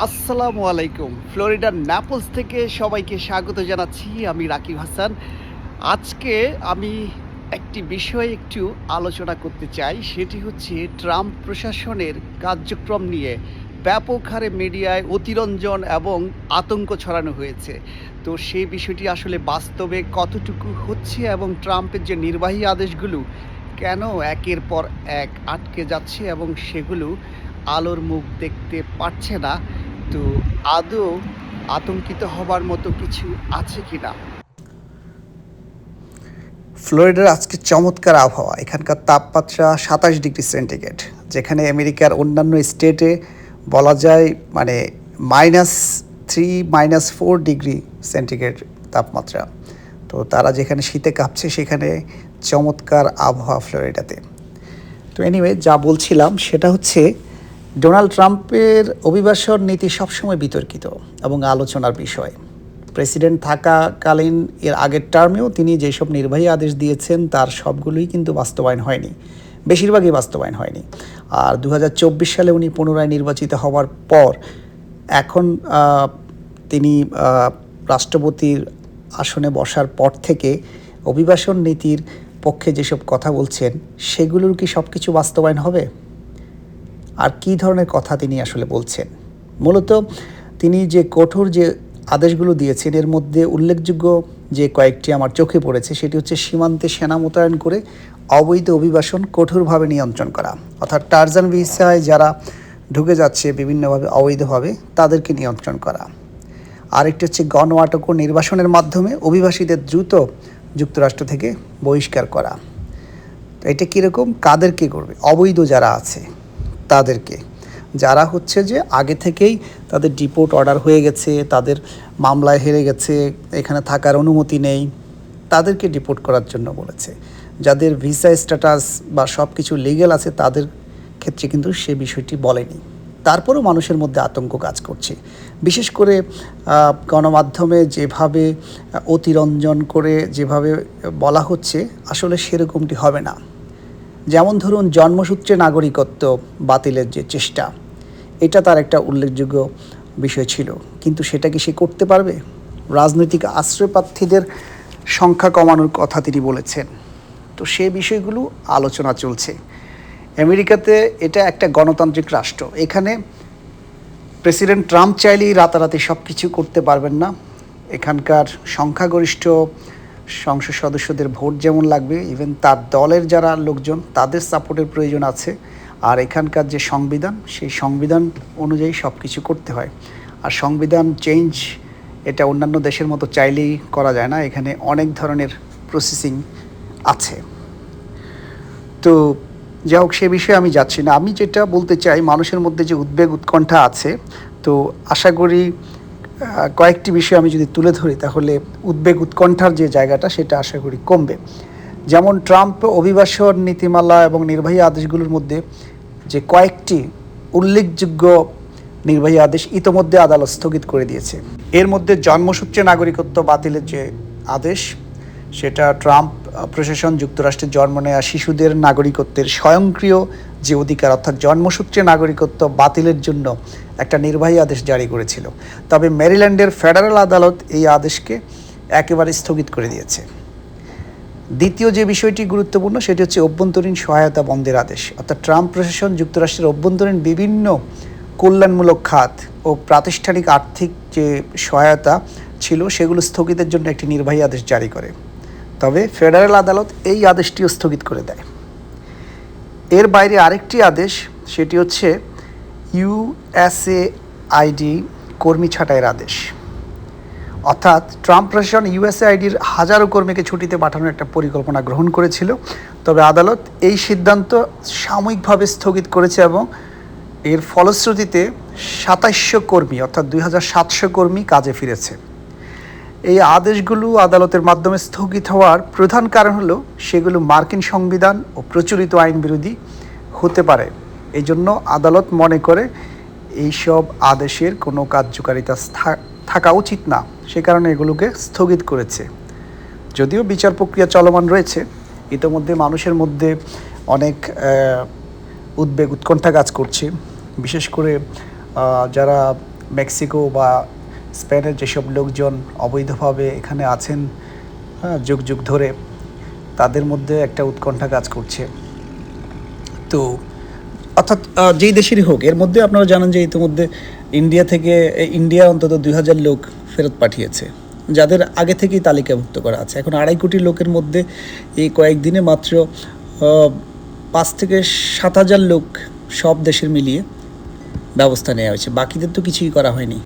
আসসালামু আলাইকুম। ফ্লোরিডার ন্যাপলস থেকে সবাইকে স্বাগত জানাচ্ছি, আমি রাকিব হাসান। আজকে আমি একটি বিষয়ে একটু আলোচনা করতে চাই, সেটি হচ্ছে ট্রাম্প প্রশাসনের কার্যক্রম নিয়ে। ব্যাপক হারে মিডিয়ায় অতিরঞ্জন এবং আতঙ্ক ছড়ানো হয়েছে। তো সেই বিষয়টি আসলে বাস্তবে কতটুকু হচ্ছে এবং ট্রাম্পের যে নির্বাহী আদেশগুলো কেন একের পর এক আটকে যাচ্ছে এবং সেগুলো আলোর মুখ দেখতে পারছে না তো আদৌ আতঙ্কিত হবার মতো কিছু আছে কি না? ফ্লোরিডার আজকে চমৎকার আবহাওয়া। এখানকার তাপমাত্রা সাতাশ ডিগ্রি সেন্টিগ্রেড, যেখানে আমেরিকার অন্যান্য স্টেটে বলা যায় মানে minus three, minus four degree centigrade তাপমাত্রা। তো তারা যেখানে শীতে কাঁপছে, সেখানে চমৎকার আবহাওয়া ফ্লোরিডাতে। তো এনিওয়ে যা বলছিলাম, সেটা হচ্ছে ডোনাল্ড ট্রাম্পের অভিবাসন নীতি সবসময় বিতর্কিত এবং আলোচনার বিষয়। প্রেসিডেন্ট থাকাকালীন এর আগের টার্মেও তিনি যেসব নির্বাহী আদেশ দিয়েছেন, তার সবগুলোই কিন্তু বাস্তবায়ন হয়নি। বেশিরভাগই বাস্তবায়ন হয়নি। আর দু হাজার চব্বিশ সালে উনি পুনরায় নির্বাচিত হওয়ার পর এখন তিনি রাষ্ট্রপতির আসনে বসার পর থেকে অভিবাসন নীতির পক্ষে যেসব কথা বলছেন, সেগুলোর কি সব কিছু বাস্তবায়ন হবে? আর কী ধরনের কথা তিনি আসলে বলছেন? মূলত তিনি যে কঠোর যে আদেশগুলো দিয়েছেন, এর মধ্যে উল্লেখযোগ্য যে কয়েকটি আমার চোখে পড়েছে, সেটি হচ্ছে সীমান্তে সেনা মোতায়েন করে অবৈধ অভিবাসন কঠোরভাবে নিয়ন্ত্রণ করা। অর্থাৎ টার্জান ভিসায় যারা ঢুকে যাচ্ছে বিভিন্নভাবে অবৈধভাবে, তাদেরকে নিয়ন্ত্রণ করা। আরেকটি হচ্ছে গণ আটক ও নির্বাসনের মাধ্যমে অভিবাসীদের দ্রুত যুক্তরাষ্ট্র থেকে বহিষ্কার করা। এটা কীরকম? কাদেরকে করবে? অবৈধ যারা আছে। তাদেরকে। যারা হচ্ছে যে আগে থেকেই তাদের ডিপোর্ট অর্ডার হয়ে গেছে, তাদের মামলায় হেরে গেছে, এখানে থাকার অনুমতি নেই, তাদেরকে ডিপোর্ট করার জন্য বলেছে। যাদের ভিসা স্ট্যাটাস বা সব কিছু লিগেল আছে, তাদের ক্ষেত্রে কিন্তু সে বিষয়টি বলেনি। তারপরও মানুষের মধ্যে আতঙ্ক কাজ করছে। বিশেষ করে গণমাধ্যমে যেভাবে অতিরঞ্জন করে যেভাবে বলা হচ্ছে, আসলে সেরকমটি হবে না। যেমন ধরুন জন্মসূত্রে নাগরিকত্ব বাতিলের যে চেষ্টা, এটা তার একটা উল্লেখযোগ্য বিষয় ছিল। কিন্তু সেটা কি সে করতে পারবে? রাজনৈতিক আশ্রয়প্রার্থীদের সংখ্যা কমানোর কথা তিনি বলেছেন। তো সে বিষয়গুলো আলোচনা চলছে। আমেরিকাতে এটা একটা গণতান্ত্রিক রাষ্ট্র। এখানে প্রেসিডেন্ট ট্রাম্প চাইলেই রাতারাতি সব কিছু করতে পারবেন না। এখানকার সংখ্যাগরিষ্ঠ সংসদ সদস্যদের ভোট যেমন লাগবে ইভেন তার দলের যারা লোকজন, তাদের সাপোর্টের প্রয়োজন আছে। আর এখানকার যে সংবিধান, সেই সংবিধান অনুযায়ী সব কিছু করতে হয়। আর সংবিধান চেঞ্জ এটা অন্যান্য দেশের মতো চাইলেই করা যায় না। এখানে অনেক ধরনের প্রসেসিং আছে। তো যাই হোক, সে বিষয়ে আমি যাচ্ছি না। আমি যেটা বলতে চাই, মানুষের মধ্যে যে উদ্বেগ, উৎকণ্ঠা আছে, তো আশা করি কয়েকটি বিষয় আমি যদি তুলে ধরি, তাহলে উদ্বেগ উৎকণ্ঠার যে জায়গাটা, সেটা আশা করি কমবে। যেমন ট্রাম্প অভিবাসন নীতিমালা এবং নির্বাহী আদেশগুলোর মধ্যে যে কয়েকটি উল্লেখযোগ্য নির্বাহী আদেশ ইতোমধ্যে আদালত স্থগিত করে দিয়েছে। এর মধ্যে জন্মসূত্রে নাগরিকত্ব বাতিলের যে আদেশ, সেটা ট্রাম্প প্রশাসন যুক্তরাষ্ট্রে জন্ম নেওয়া শিশুদের নাগরিকত্বের স্বয়ংক্রিয় যে অধিকার অর্থাৎ জন্মসূত্রে নাগরিকত্ব বাতিলের জন্য একটা নির্বাহী আদেশ জারি করেছিল। তবে মেরিল্যান্ডের ফেডারেল আদালত এই আদেশকে একেবারে স্থগিত করে দিয়েছে। দ্বিতীয় যে বিষয়টি গুরুত্বপূর্ণ, সেটি হচ্ছে অভ্যন্তরীণ সহায়তা বন্ধের আদেশ। অর্থাৎ ট্রাম্প প্রশাসন যুক্তরাষ্ট্রের অভ্যন্তরীণ বিভিন্ন কল্যাণমূলক খাত ও প্রাতিষ্ঠানিক আর্থিক যে সহায়তা ছিল, সেগুলো স্থগিতের জন্য একটি নির্বাহী আদেশ জারি করে। তবে ফেডারেল আদালত এই আদেশটিও স্থগিত করে দেয়। এর বাইরে আরেকটি আদেশ, সেটি হচ্ছে ইউএসএ আইডি কর্মী ছাঁটাইয়ের আদেশ। অর্থাৎ ট্রাম্প প্রশাসন ইউএসএআইডির হাজারো কর্মীকে ছুটিতে পাঠানোর একটা পরিকল্পনা গ্রহণ করেছিল। তবে আদালত এই সিদ্ধান্ত সাময়িকভাবে স্থগিত করেছে এবং এর ফলশ্রুতিতে সাতাইশশো কর্মী, অর্থাৎ দুই হাজার সাতশো কর্মী কাজে ফিরেছে। এই আদেশগুলো আদালতের মাধ্যমে স্থগিত হওয়ার প্রধান কারণ হলো সেগুলো মার্কিন সংবিধান ও প্রচলিত আইন বিরোধী হতে পারে। এই জন্য আদালত মনে করে এইসব আদেশের কোনো কার্যকারিতা থাকা উচিত না। সে কারণে এগুলোকে স্থগিত করেছে। যদিও বিচার প্রক্রিয়া চলমান রয়েছে, ইতোমধ্যে মানুষের মধ্যে অনেক উদ্বেগ, উৎকণ্ঠা কাজ করছে। বিশেষ করে যারা মেক্সিকো বা স্পেনের যেসব লোকজন অবৈধভাবে এখানে আছেন হ্যাঁ যুগ যুগ ধরে, তাদের মধ্যে একটা উৎকণ্ঠা কাজ করছে। তো, অর্থাৎ যেই দেশেরই হোক, এর মধ্যে আপনারা জানেন যে ইতিমধ্যে ইন্ডিয়া থেকে ইন্ডিয়া অন্তত দুই হাজার লোক ফেরত পাঠিয়েছে, যাদের আগে থেকেই তালিকাভুক্ত করা আছে। এখন আড়াই কোটি লোকের মধ্যে এই কয়েকদিনে মাত্র পাঁচ থেকে সাত হাজার লোক সব দেশের মিলিয়ে ব্যবস্থা নেওয়া হয়েছে। বাকিদের তো কিছুই করা হয়নি।